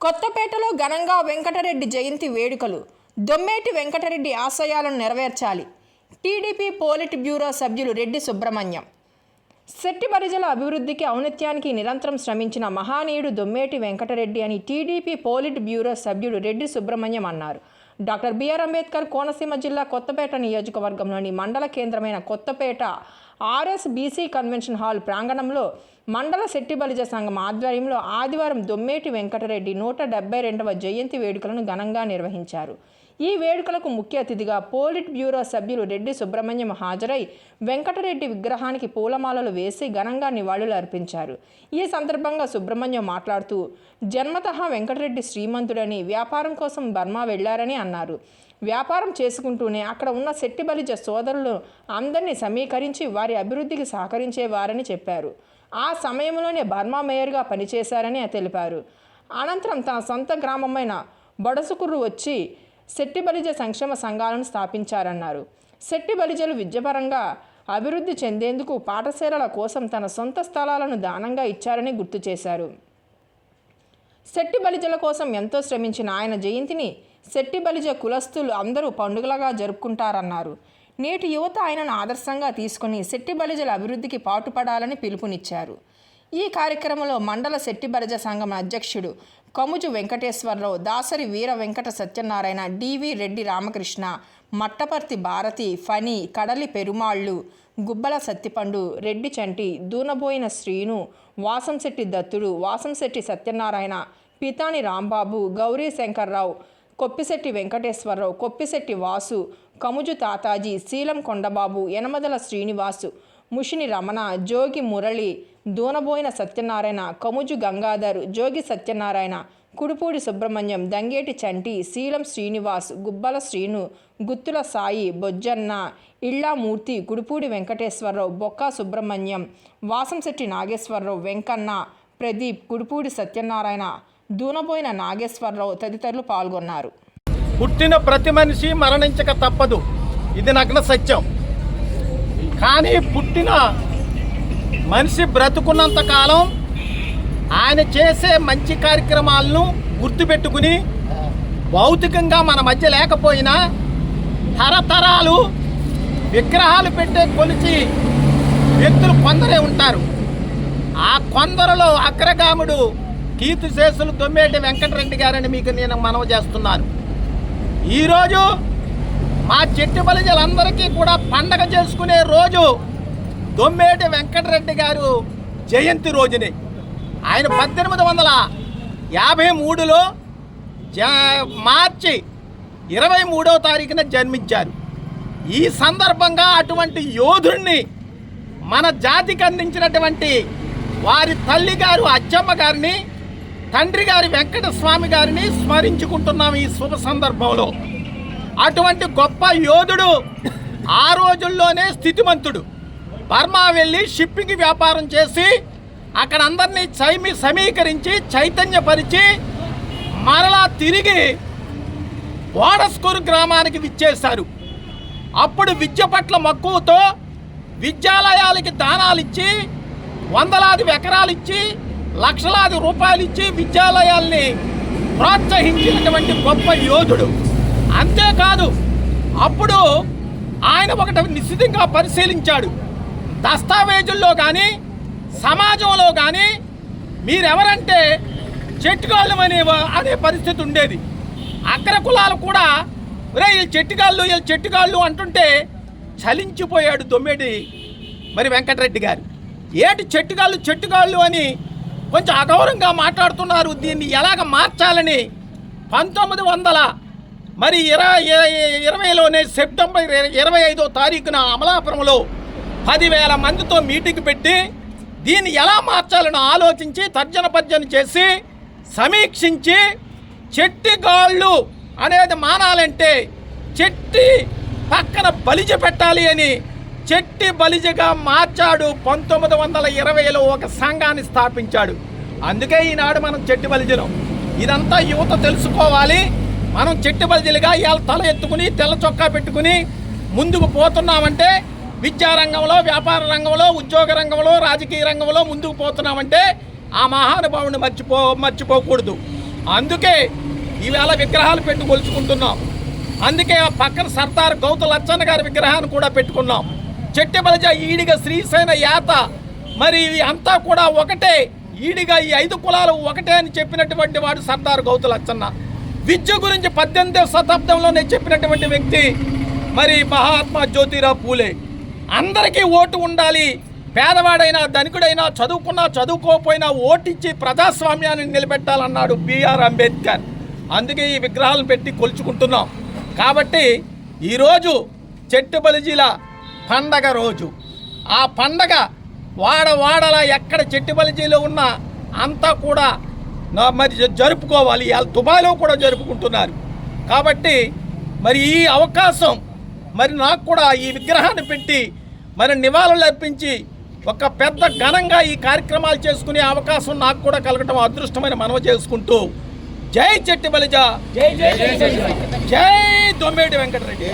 కొత్తపేటలో ఘనంగా వెంకటరెడ్డి జయంతి వేడుకలు. దొమ్మేటి వెంకటరెడ్డి ఆశయాలను నెరవేర్చాలి. టీడీపీ పోలిట్ బ్యూరో సభ్యులు రెడ్డి సుబ్రహ్మణ్యం. శెట్టి బరిజల అభివృద్ధికి ఔన్నత్యానికి నిరంతరం శ్రమించిన మహానీయుడు దొమ్మేటి వెంకటరెడ్డి అని టీడీపీ పోలిట్ బ్యూరో సభ్యుడు రెడ్డి సుబ్రహ్మణ్యం అన్నారు. డాక్టర్ బిఆర్ అంబేద్కర్ కోనసీమ జిల్లా కొత్తపేట నియోజకవర్గంలోని మండల కేంద్రమైన Kothapeta RS BC convention hall ప్రాంగణంలో మండల శెట్టి బలిజ సంఘం ఆధ్వర్యంలో ఆదివారం దొమ్మేటి వెంకటరెడ్డి నూట డెబ్బై రెండవ జయంతి వేడుకలను ఘనంగా నిర్వహించారు. ఈ వేడుకలకు ముఖ్య అతిథిగా పోలిట్ బ్యూరో సభ్యులు రెడ్డి సుబ్రహ్మణ్యం హాజరై వెంకటరెడ్డి విగ్రహానికి పూలమాలలు వేసి ఘనంగా నివాళులు అర్పించారు. ఈ సందర్భంగా సుబ్రహ్మణ్యం మాట్లాడుతూ జన్మతః వెంకటరెడ్డి శ్రీమంతుడని వ్యాపారం కోసం బర్మా వెళ్ళారని అన్నారు. వ్యాపారం చేసుకుంటూనే అక్కడ ఉన్న శెట్టి బలిజ సోదరులు అందరినీ సమీకరించి వారి అభివృద్ధికి సహకరించేవారని చెప్పారు. ఆ సమయంలోనే బర్మా మేయర్గా పనిచేశారని తెలిపారు. అనంతరం తన సొంత గ్రామమైన బొడసుకుర్రు వచ్చి శెట్టి బలిజ సంక్షేమ సంఘాలను స్థాపించారన్నారు. శెట్టి బలిజలు విద్యపరంగా అభివృద్ధి చెందేందుకు పాఠశాలల కోసం తన సొంత స్థలాలను దానంగా ఇచ్చారని గుర్తు చేశారు. శెట్టి బలిజల కోసం ఎంతో శ్రమించిన ఆయన జయంతిని శెట్టి బలిజ కులస్తులు అందరూ పండుగలుగా జరుపుకుంటారన్నారు. నేటి యువత ఆయనను ఆదర్శంగా తీసుకుని శెట్టి బలిజల అభివృద్ధికి పాటుపడాలని పిలుపునిచ్చారు. ఈ కార్యక్రమంలో మండల శెట్టిబరజ సంఘం అధ్యక్షుడు కముజు వెంకటేశ్వరరావు దాసరి వీర వెంకట సత్యనారాయణ డివి రెడ్డి రామకృష్ణ మట్టపర్తి భారతి ఫణి కడలి పెరుమాళ్ళు గుబ్బల సత్తిపండు రెడ్డి చంటి దూనబోయిన శ్రీను వాసంశెట్టి దత్తుడు వాసంశెట్టి సత్యనారాయణ పితాని రాంబాబు గౌరీ శంకర్రావు కొప్పిశెట్టి వెంకటేశ్వరరావు కొప్పిశెట్టి వాసు కముజు తాతాజీ శీలం కొండబాబు యనమదల శ్రీనివాసు ముషిని రమణ జోగి మురళి దూనబోయిన సత్యనారాయణ కముజు గంగాధర్ జోగి సత్యనారాయణ కుడుపూడి సుబ్రహ్మణ్యం దంగేటి చంటి శీలం శ్రీనివాస్ గుబ్బల శ్రీను గుత్తుల సాయి బొజ్జన్న ఇళ్ళామూర్తి గుడిపూడి వెంకటేశ్వరరావు బొక్కా సుబ్రహ్మణ్యం వాసంశెట్టి నాగేశ్వరరావు వెంకన్న ప్రదీప్ కుడుపూడి సత్యనారాయణ దూనబోయిన నాగేశ్వరరావు తదితరులు పాల్గొన్నారు. పుట్టిన ప్రతి మనిషి మరణించక తప్పదు. ఇది నగ్న సత్యం. కానీ పుట్టిన మనిషి బ్రతుకున్నంత కాలం ఆయన చేసే మంచి కార్యక్రమాలను గుర్తుపెట్టుకుని భౌతికంగా మన మధ్య లేకపోయినా తరతరాలు విగ్రహాలు పెట్టే కొలిచి వ్యక్తులు కొందరే ఉంటారు. ఆ కొందరిలో అగ్రగాముడు కీర్తిశేషులు దొమ్మేటి వెంకటరెడ్డి గారని మీకు నేను మనవి చేస్తున్నాను. ఈరోజు మా చెట్టు బలిజలందరికీ కూడా పండగ చేసుకునే రోజు దొమ్మేటి వెంకటరెడ్డి గారు జయంతి రోజుని. ఆయన పద్దెనిమిది వందల యాభై మూడులో జ మార్చి ఇరవై మూడవ తారీఖున జన్మించారు. ఈ సందర్భంగా అటువంటి యోధుణ్ణి మన జాతికి అందించినటువంటి వారి తల్లి గారు అచ్చమ్మ గారిని తండ్రి గారి వెంకటస్వామి గారిని స్మరించుకుంటున్నాం ఈ శుభ సందర్భంలో. అటువంటి గొప్ప యోధుడు ఆ రోజుల్లోనే స్థితిమంతుడు. బర్మా వెళ్ళి షిప్పింగ్ వ్యాపారం చేసి అక్కడ అందరినీ చైమి సమీకరించి చైతన్యపరిచి మరలా తిరిగి ఓడస్కూరు గ్రామానికి విచ్చేశారు. అప్పుడు విద్య పట్ల మక్కువతో విద్యాలయాలకి దానాలు ఇచ్చి వందలాది ఎకరాలు ఇచ్చి లక్షలాది రూపాయలు ఇచ్చి విద్యాలయాల్ని ప్రోత్సహించినటువంటి గొప్ప యోధుడు. అంతే కాదు. అప్పుడు ఆయన ఒకటి నిశ్చితంగా పరిశీలించాడు. దస్తావేజుల్లో కానీ సమాజంలో కానీ మీరెవరంటే చెట్టుగాళ్ళు అనే అనే పరిస్థితి ఉండేది. అగ్ర కులాలు కూడా రే వీళ్ళు చెట్టుగాళ్ళు వీళ్ళు చెట్టుగాళ్ళు అంటుంటే చలించిపోయాడు దొమ్మేటి మరి వెంకటరెడ్డి గారు. ఏటి చెట్టుగాళ్ళు చెట్టుగాళ్ళు అని కొంచెం అగౌరవంగా మాట్లాడుతున్నారు. దీన్ని ఎలాగ మార్చాలని పంతొమ్మిది వందల మరి ఇరవై ఇరవైలోనే సెప్టెంబర్ ఇరవై ఐదో తారీఖున అమలాపురంలో పదివేల మందితో మీటింగ్ పెట్టి దీన్ని ఎలా మార్చాలని ఆలోచించి తర్జన పర్జన చేసి సమీక్షించి చెట్టిగాళ్ళు అనేది మానాలంటే చెట్టి పక్కన బలిజ పెట్టాలి అని చెట్టి బలిజగా మార్చాడు పంతొమ్మిది వందల ఇరవైలో ఒక సంఘాన్ని స్థాపించాడు. అందుకే ఈనాడు మనం చెట్టి బలిజలం. ఇదంతా యువత తెలుసుకోవాలి. మనం చెట్టి బలిజలుగా ఇవాళ తల ఎత్తుకుని తెల్ల చొక్కా పెట్టుకుని ముందుకు పోతున్నామంటే విద్యారంగంలో వ్యాపార రంగంలో ఉద్యోగ రంగంలో రాజకీయ రంగంలో ముందుకు పోతున్నామంటే ఆ మహానుభావుని మర్చిపో మర్చిపోకూడదు. అందుకే ఈవేళ విగ్రహాలు పెట్టి కొలుచుకుంటున్నాం. అందుకే ఆ పక్కన సర్దార్ గౌత లచ్చన్న గారి విగ్రహాన్ని కూడా పెట్టుకున్నాం. చెట్టి బలజ ఈడిగ శ్రీశైన యాత మరి ఇవి అంతా కూడా ఒకటే. ఈడిగా ఈ ఐదు కులాలు ఒకటే అని చెప్పినటువంటి వాడు సర్దార్ గౌత లచ్చన్న. విద్య గురించి పద్దెనిమిదవ శతాబ్దంలోనే చెప్పినటువంటి వ్యక్తి మరి మహాత్మా జ్యోతిరావు పూలే. అందరికీ ఓటు ఉండాలి. పేదవాడైనా ధనికుడైనా చదువుకున్నా చదువుకోకపోయినా ఓటిచ్చి ప్రజాస్వామ్యాన్ని నిలబెట్టాలన్నాడు బిఆర్ అంబేద్కర్. అందుకే ఈ విగ్రహాలను పెట్టి కొలుచుకుంటున్నాం. కాబట్టి ఈరోజు చెట్టు బలిజీల పండగ రోజు. ఆ పండగ వాడవాడలా ఎక్కడ చెట్టు బలిజీలో ఉన్నా అంతా కూడా నా- మరి జరుపుకోవాలి. ఇవాళ దుబాయ్లో కూడా జరుపుకుంటున్నారు. కాబట్టి మరి ఈ అవకాశం మరి నాకు కూడా ఈ విగ్రహాన్ని పెట్టి మరి నివాళులు అర్పించి ఒక పెద్ద ఘనంగా ఈ కార్యక్రమాలు చేసుకునే అవకాశం నాకు కూడా కలగటం అదృష్టమైన మనవ చేసుకుంటూ జై చెట్టి బలిజ. జై జై జై దొమ్మేటి వెంకటరెడ్డి.